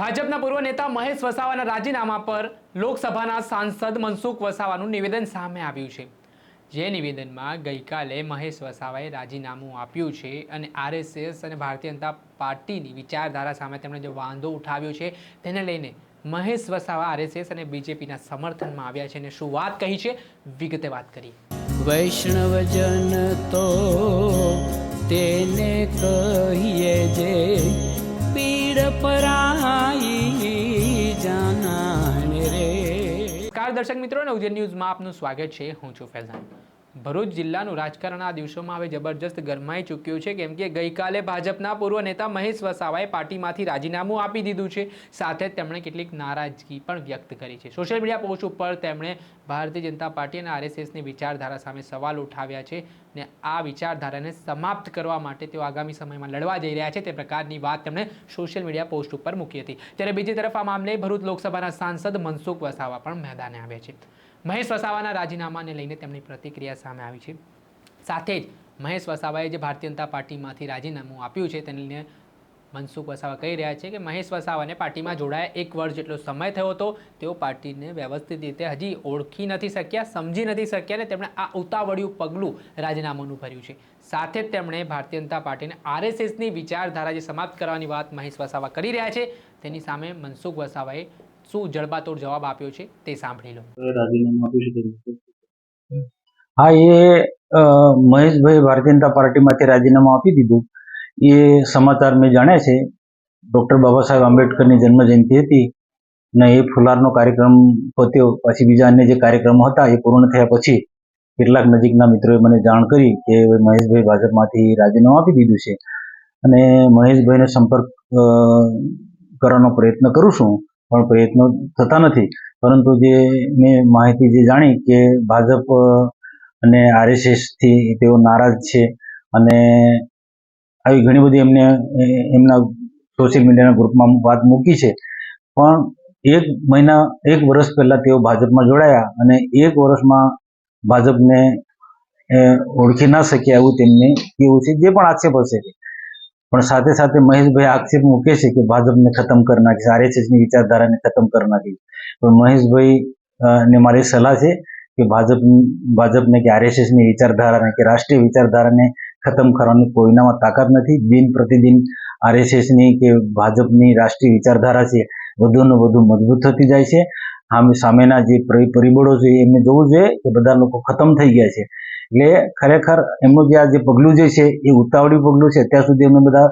ભાજપના પૂર્વ નેતા મહેશ વસાવાના રાજીનામા પર લોકસભાના સાંસદ મનસુખ વસાવાનું નિવેદન સામે આવ્યું છે. જે નિવેદનમાં ગઈકાલે મહેશ વસાવાએ રાજીનામું આપ્યું છે અને આરએસએસ અને ભારતીય જનતા પાર્ટીની વિચારધારા સામે તેમણે જે વાંધો ઉઠાવ્યો છે તેને લઈને મહેશ વસાવા આરએસએસ અને બીજેપીના સમર્થનમાં આવ્યા છે અને શું વાત કહી છે વિગતે વાત કરી વૈષ્ણવજન તો તેને કહીએ જે પીડ પરાઈ જાનાને રે. કાર દર્શક મિત્રો નવજન ન્યૂઝમાં આપનું સ્વાગત છે. હું છું ફૈઝાન. ભરૂચ જિલ્લાનું રાજકારણ આ દિવસોમાં હવે જબરજસ્ત ગરમાઈ ચૂક્યું છે. કેમ કે ગઈકાલે ભાજપના પૂર્વ નેતા મહેશ વસાવાએ પાર્ટીમાંથી રાજીનામું આપી દીધું છે. સાથે જ તેમણે કેટલીક નારાજગી પણ વ્યક્ત કરી છે. સોશિયલ મીડિયા પોસ્ટ ઉપર તેમણે ભારતીય જનતા પાર્ટી અને આરએસએસની વિચારધારા સામે સવાલ ઉઠાવ્યા છે ને આ વિચારધારાને સમાપ્ત કરવા માટે તેઓ આગામી સમયમાં લડવા જઈ રહ્યા છે તે પ્રકારની વાત તેમણે સોશિયલ મીડિયા પોસ્ટ ઉપર મૂકી હતી. ત્યારે બીજી તરફ આ મામલે ભરૂચ લોકસભાના સાંસદ મનસુખ વસાવા પણ મેદાને આવ્યા છે. મહેશ વસાવાના રાજીનામાને લઈને તેમની પ્રતિક્રિયા સામે આવી છે. સાથે જ મહેશ વસાવાએ જે ભારતીય જનતા પાર્ટીમાંથી રાજીનામું આપ્યું છે તેને મનસુખ વસાવા કહી રહ્યા છે કે મહેશ વસાવાને પાર્ટીમાં જોડાયા એક વર્ષ જેટલો સમય થયો હતો, તેઓ પાર્ટીને વ્યવસ્થિત રીતે હજી ઓળખી નથી શક્યા, સમજી નથી શક્યા અને તેમણે આ ઉતાવળિયું પગલું રાજીનામાનું ભર્યું છે. સાથે જ તેમણે ભારતીય જનતા પાર્ટીને આરએસએસની વિચારધારા જે સમાપ્ત કરવાની વાત મહેશ વસાવા કરી રહ્યા છે, તેની સામે મનસુખ વસાવાએ શું જડબાતોડ જવાબ આપ્યો છે તે સાંભળી લો. હા, એ મહેશભાઈ ભારતીય જનતા પાર્ટીમાંથી રાજીનામું આપી દીધું. એ સમાચાર મેં જાણ્યા છે. ડૉક્ટર બાબા સાહેબ આંબેડકરની જન્મ જયંતિ હતી અને એ ફુલારનો કાર્યક્રમ પત્યો. પછી બીજા અન્ય જે કાર્યક્રમો હતા એ પૂર્ણ થયા પછી કેટલાક નજીકના મિત્રોએ મને જાણ કરી કે મહેશભાઈ ભાજપમાંથી રાજીનામું આપી દીધું છે. અને મહેશભાઈનો સંપર્ક કરવાનો પ્રયત્ન કરું છું. પણ પ્રયત્નો થતા નથી. પરંતુ જે મેં માહિતી જે જાણી કે ભાજપ અને આરએસએસથી તેઓ નારાજ છે અને આવી ઘણી બધી એમને એમના સોશિયલ મીડિયાના ગ્રુપમાં વાત મૂકી છે. પણ એક મહિના, એક વર્ષ પહેલાં તેઓ ભાજપમાં જોડાયા અને એક વર્ષમાં ભાજપને ઓળખી ના શક્યા એવું તેમને કેવું છે, જે પણ આક્ષેપ હશે. પણ સાથે સાથે મહેશભાઈ આક્ષેપ મૂકે છે કે ભાજપને ખતમ કરી નાખી આરએસએસની વિચારધારાને ખતમ કરી નાખી પણ મહેશભાઈ ને મારી સલાહ છે કે ભાજપ, ભાજપને કે આરએસએસની વિચારધારાને કે રાષ્ટ્રીય વિચારધારાને ખતમ કરવાની કોઈનામાં તાકાત નથી. દિન પ્રતિદિન આરએસએસની કે ભાજપની રાષ્ટ્રીય વિચારધારા છે વધુને વધુ મજબૂત થતી જાય છે. આમ સામેના જે પરિબળો છે એમને જોવું જોઈએ કે બધા લોકો ખતમ થઈ ગયા છે. એટલે ખરેખર એમનું જે આ જે પગલું જે છે, એ ઉતાવળી પગલું છે અત્યાર સુધી અમે બધા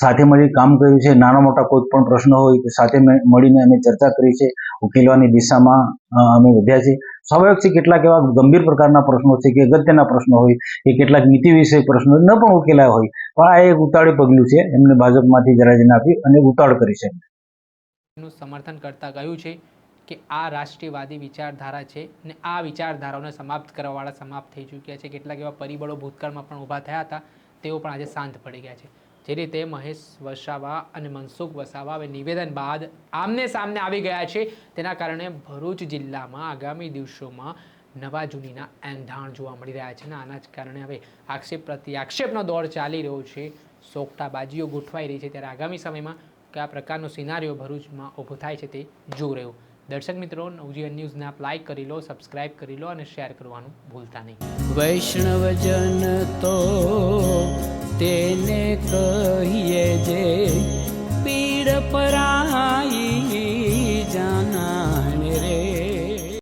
સાથે મળી કામ કર્યું છે. નાના મોટા કોઈ પણ પ્રશ્નો હોય તો સાથે મળીને અમે ચર્ચા કરી છે. ઉકેલવાની દિશામાં અમે વધ્યા છે સ્વાભાવિક છે કેટલાક એવા ગંભીર પ્રકારના પ્રશ્નો છે કે અગત્યના પ્રશ્નો હોય કે કેટલાક નીતિ વિષય પ્રશ્નો ન પણ ઉકેલાયા હોય. પણ આ એક ઉતાવળી પગલું છે. એમને ભાજપમાંથી જરાજીને આપી અને ઉતાવળ કરી છે. સમર્થન કરતા કહ્યું છે. કે આ રાષ્ટ્રીયવાદી વિચારધારા છે અને આ વિચારધારાઓને સમાપ્ત કરવાવાળા સમાપ્ત થઈ ચૂક્યા છે. કેટલાક એવા પરિબળો ભૂતકાળમાં પણ ઊભા થયા હતા. તેઓ પણ આજે શાંત પડી ગયા છે. જે રીતે મહેશ વસાવા અને મનસુખ વસાવા હવે નિવેદન બાદ આમને સામને આવી ગયા છે. તેના કારણે ભરૂચ જિલ્લામાં આગામી દિવસોમાં નવા જૂનીના એંધાણ જોવા મળી રહ્યા છે અને આના જ કારણે હવે આક્ષેપ પ્રતિ આક્ષેપનો દોર ચાલી રહ્યો છે. સોગટાબાજીઓ ગોઠવાઈ રહી છે ત્યારે આગામી સમયમાં કયા પ્રકારનો સિનારીઓ ભરૂચમાં ઊભો થાય છે તે જોઈ રહ્યું. દર્શક મિત્રો, નવજીવન ન્યૂઝને આપ લાઇક કરી લો સબસ્ક્રાઇબ કરી લો અને શેર કરવાનું ભૂલતા નહીં. વૈષ્ણવજન તો તેને કહીએ જે પીડ પરાઈ